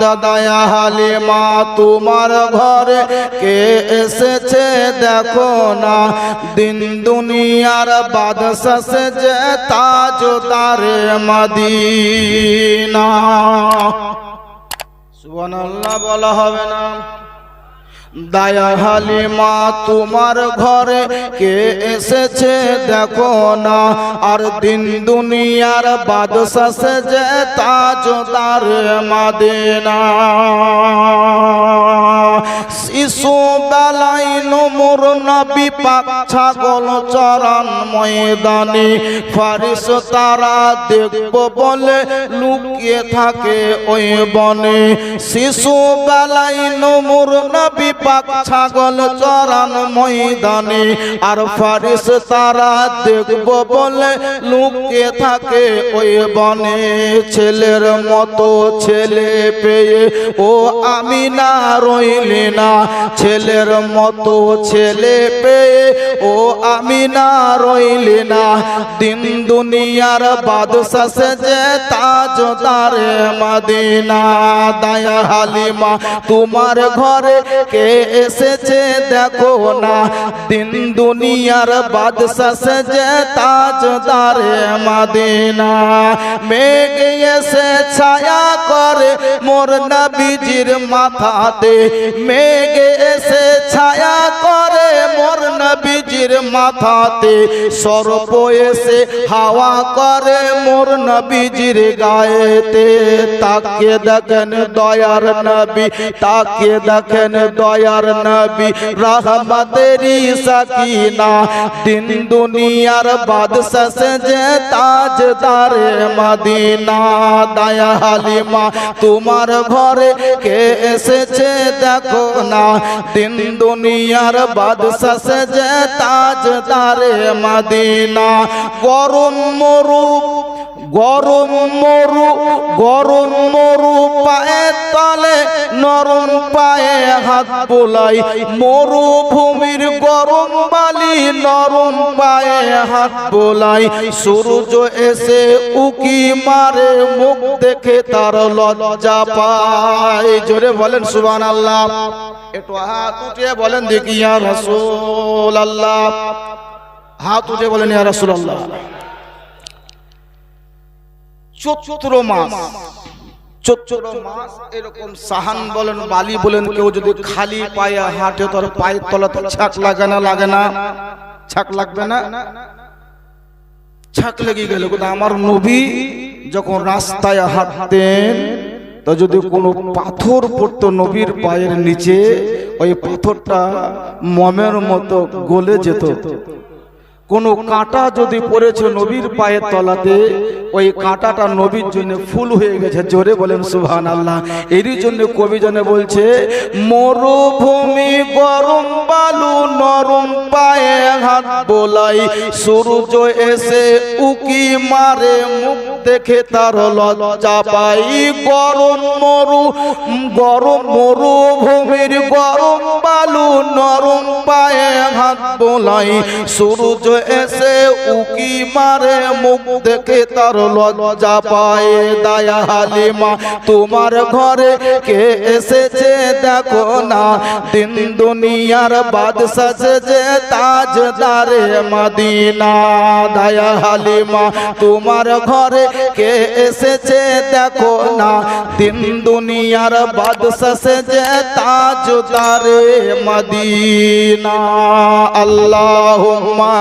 দাদায়া হালিমা তোমার ঘরে কে এসেছে দেখো না। দিন দুনিয়ার বাদশা যে তাজ তারে মদিনা। সুবহানাল্লাহ বলা হবে না। দায়া হালিমা, তোমার ঘরে কে এসেছে দেখো না। আর দিন দুনিয়ার বাদশা যে তাজদার মাদেনা। নমুর নবী পাক ছাগল চরণ ময়দানে। ফারিস তারা দেখব বলে লুকিয়ে থাকে ওই বনে। শিশু বেলাই নমুর নবী পাক ছাগল চরণ ময়দানে। আর ফারিস তারা দেখব বলে লুকিয়ে থাকে ওই বনে। ছেলের মতো ছেলে পেয়ে ও আমি না রইলি না। ছেলের মতো ছেলে পেয়ে, ও আমি না রইলি না। দিন দুনিয়ার বাদশা যে তাজদারে মদিনা। দায়া হালিমা তোমার ঘরে কে এসেছে দেখো না। দিন দুনিয়ার বাদশা যে তাজদারে মদিনা। মেঘ এসে ছায়া করে মোর নবীজির মাথাতে। মেঘ এসে ছায়া নবীজির মাথাতে সর্প এসে হাওয়া করে মোর নবীজির গায়েতে। তাকে দেখেন দয়ার নবী, তাকে দেখেন দয়ার নবী রহমতেরি সাকিনা। দিন দুনিয়ার বাদশা যে তাজদারে মদিনা। দায়া হালিমা, তোমার ঘরে কে এসেছে দেখো না। দিন দুনিয়ার বাদশা যে তাজদারে মদিনা। গরম মরু গরম মরু গরম মরু পায়ে তলে, নরম পায়ে হাত বোলাই। মরুভূমির গরম বালি, নরম পায়ে হাত বোলাই। সূর্য এসে উকি মারে, মুখ দেখে তার লজ্জা পায়। জোরে বলেন সুবান আল্লাহ একটু হাত উঠিয়ে বলেন দেখি, ইয়া রাসূল আল্লাহ হাত উঠে বলেন, ইয়া রাসূল আল্লাহ চৈত্র মাস চৈত্র মাস এরকম সাহান বলেন, বালি বলেন, কেউ যদি খালি পায়ে হাঁটে, তোর পায়ের তলাতে ছাক লাগে না লাগে না। ছাক লাগবে না? ছাক লেগে গেল। কিন্তু আমার নবী যখন রাস্তায় হাঁটতেন তো যদি কোনো পাথর পড়তো নবীর পায়ের নিচে, ওই পাথরটা মমের মতো গলে যেত। কোনো কাঁটা যদি পড়েছে নবীর পায়ের তলাতে, ওই কাঁটাটা নবীর জন্য ফুল হয়ে গেছে। জোরে বলেন সুহান আল্লাহ এরই জন্য কবি জনে বলছে, মরুভূমি গরম বালু নরম পায়ে হাত বোলাই, সূর্য এসে উকি মারে, মুখ দেখে তার লজ্জা পাই। গরম মরু, গরম মরুভূমির গরম বালু, নরম পায়ে হাত বোলাই। সূর্য এসে উকি মারে, মুখ দেখে তার লজ্জা পায় দায়া হালিমা, তোমার ঘরে কে এসেছে? দেখো না, দিন দুনিয়ার বাদশা যে তাজদারে মদিনা দায়া হালিমা তোমার ঘরে কে এসেছে দেখো না। দিন দুনিয়ার বাদশা যে তাজদারে মদিনা। আল্লাহুম্মা